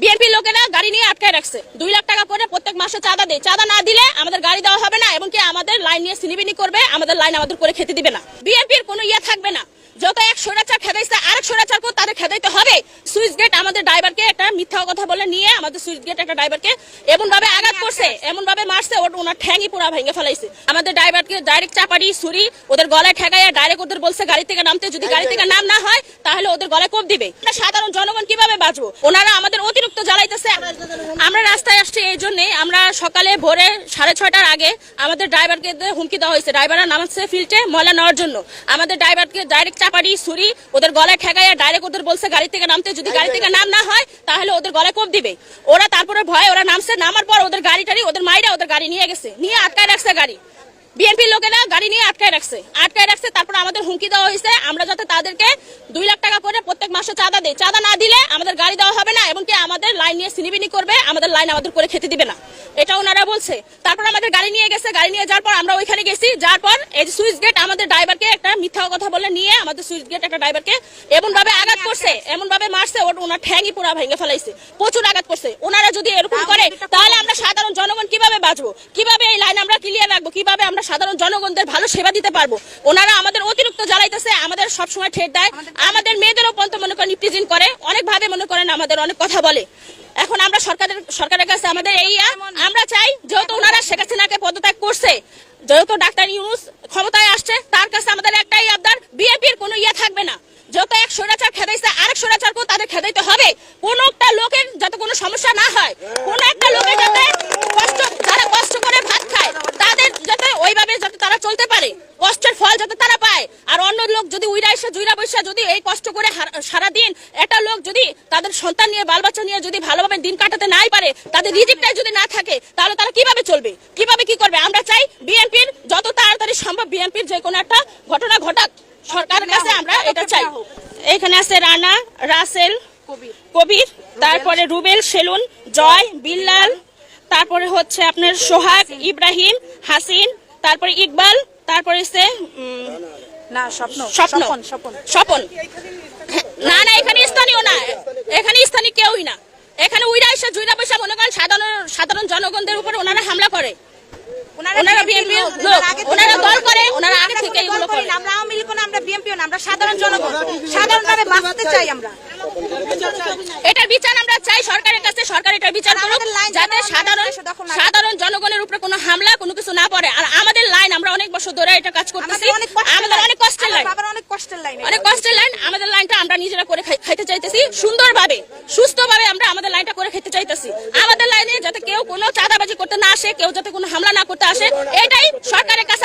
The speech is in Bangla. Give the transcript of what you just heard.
বিএনপি লোকেরা গাড়ি নিয়ে আটকে রাখছে। দুই লাখ টাকা করে প্রত্যেক মাসে চাঁদা দেয়। চাঁদা না দিলে আমাদের গাড়ি দেওয়া হবে না এবং কি আমাদের লাইন নিয়ে সিনিবিনি করবে, আমাদের লাইন আমাদের করে খেতে দিবে না। বিএনপির কোনো ইয়ে থাকবে না। যত এক সৈরাচার খেদাইছে, আরেক সৈরাচারকেও তাদের খেদাইতে হবে। সুইচ গেট আমাদের ড্রাইভারকে একটা মিথ্যা কথা বলে নিয়ে আমাদের সুইচ গেট একটা ড্রাইভারকে এমন ভাবে আঘাত করছে এমন ভাবে মারছে ওর ওনার ঠ্যাংই পুরা ভেঙে ফেলাইছে। আমাদের ড্রাইভারকে ডাইরেক্ট চাপাড়ি ছুরি ওদের গলায় ঠেকাইয়া ডাইরেক্ট ওদের বলছে গাড়ি থেকে নামতে যদি গাড়ি থেকে নাম না হয় তাহলে ওদের গলায় কোপ দিবে। সাধারণ জনগণ কীভাবে বাঁচবো? ওনারা আমাদের অতিরিক্ত জ্বালাইতেছে। আমরা রাস্তায় আসছি এই জন্যে আমরা সকালে ভোরে সাড়ে ছয়টার আগে আমাদের ড্রাইভারকে হুমকি দেওয়া হয়েছে। ড্রাইভাররা নামাচ্ছে ফিল্টে ময়লা নেওয়ার জন্য। আমাদের ড্রাইভারকে ডাইরেক্ট চাপাড়ি ছুরি ওদের গলায় ঠেকাইয়া ডাইরেক্ট ওদের বলছে গাড়ি থেকে নামতে যদি গাড়ি থেকে নাম না হয় তাহলে ওদের গলায় কোপ দিবে। ওরা তারপরে ভয় ওরা নামছে, নামার পর ওদের গাড়ি টাড়ি ওদের মাইরা ওদের গাড়ি নিয়ে গেছে। নিয়ে আটকায় রাখছে গাড়ি। বিএনপির লোকেরা গাড়ি নিয়ে আটকায় রাখছে। আটকায় রাখছে তারপর আমাদের হুমকি দেওয়া হয়েছে। আমরা যাতে তাদেরকে দুই লাখ টাকা করে প্রত্যেক মাসে চাঁদা দেয় চাঁদা না দিলে আমাদের গাড়ি দেওয়া হবে না এবং কি আমাদের লাইন নিয়ে সিনিবিনি করবে আমাদের লাইন আমাদের করে খেতে দিবে না। এটা ওনারা বলছে। তারপর আমাদের গাড়ি নিয়ে গেছে। গাড়ি নিয়ে যাওয়ার পর আমরা ওইখানে গেছি। যাওয়ার পর এই সুইচ গেট আমাদের ড্রাইভারকে একটা মিথ্যা কথা বলে নিয়ে আমাদের সুইচ গেট একটা ড্রাইভারকে এমন ভাবে আঘাত করছে এমন ভাবে মারছে ওর ওনার ঠ্যাংই পুরা ভেঙে ফেলাইছে। প্রচুর আঘাত করছে। ওনারা যদি এরকম করে তাহলে আমরা সাধারণ জনগণ কীভাবে বাঁচবো? কীভাবে এই লাইন আমরা ক্লিয়ার রাখব? কীভাবে আমরা সাধারণ জনগণদের ভালো সেবা দিতে পারব? ওনারা আমাদের অতিরিক্ত জ্বালাইতেছে, আমাদের সবসময় ঠেট দেয়। আমাদের মেয়েদেরও পর্যন্ত মনে করেন ইপ্রিজিন করে। অনেক ভাবে মনে করেন আমাদের অনেক কথা বলে। এখন আমরা সরকারের সরকারের কাছে আমাদের এই আমরা চাই যেহেতু ওনারা শেখ হাসিনাকে পদত্যাগ করছে, যেহেতু ডাক্তার ইউনুস ক্ষমতায় আসছে, তার কাছে আমাদের একটাই আবদার বিএপির কোনো ইয়া থাকবে না। যেহেতু এক স্বৈরাচার খেদাইছে, আরেক স্বৈরাচারকেও তাদের খেদাইতে হবে। কোন একটা লোকের যাতে কোনো সমস্যা না হয়, কোন একটা লোকের যাতে কষ্ট যারা কষ্ট করে ভাত খায় তাদের যাতে ওইভাবে যাতে তারা চলতে পারে। কষ্টের ফল যাতে তারা পায়। আর অন্য লোক যদি উইরা এসে জুইরা বৈশা যদি এই কষ্ট করে সারা দিন একটা লোক যদি তাদের সন্তান নিয়ে বাল বাচ্চা নিয়ে যদি ভালোভাবে দিন কাটাতে নাই পারে তাদের রিজিকটাই যদি না থাকে তাহলে তারা কীভাবে চলবে? কীভাবে কি করবে? আমরা চাই বিএনপির যত তাড়াতাড়ি সম্ভব বিএনপির যে কোনো একটা ঘটনা ঘটাক। সরকারের কাছে আমরা এটা চাই। এখানে আছে রানা রাসেল কবির। তারপরে রুবেল সেলুন জয় বিল্লাল তারপরে হচ্ছে আপনার সোহাগ ইব্রাহিম হাসিন তারপরে ইকবাল তারপরে হচ্ছে না স্বপ্ন স্বপ্ন। স্বপন স্বপন। স্বপন। না না এখানে স্থানীয় না। এখানে স্থানীয় কেউই না। এখানে উইরা এসে জুইরা পয়সা মনে করেন সাধারণ সাধারণ জনগণদের উপর ওনারা হামলা করে। ওনারা বিএনপি লোক ওনারা দল করে ওনারা আগে থেকে এগুলো করে আমরা আওয়ামী লীগ আমরা বিএনপিও না আমরা সাধারণ জনগণ। সাধারণভাবে বাঁচতে চাই আমরা। এটার বিচার আমরা চাই সরকারের কাছে সরকার এটার বিচার করুক যাতে সাধারণ আমাদের দেশে দখল না করে। সাধারণ জনগণের উপরে কোনো হামলা কোনো কিছু না পড়ে আর আমাদের লাইন আমরা অনেক বছর ধরে এটা কাজ করতেছি। আমাদের অনেক কষ্টের আমাদের লাইন অনেক কষ্টের লাইন অনেক কষ্টের লাইন আমাদের লাইনটা আমরা নিজেরা করে খাইতে চাইতেছি। সুন্দরভাবে সুস্থভাবে আমরা আমাদের লাইনটা করে খেতে চাইতেছি। আমাদের লাইনে যাতে কেউ কোনো চাঁদাবাজি করতে না আসে কেউ যাতে কোনো হামলা না করতে আসে এটাই সরকারের কাছে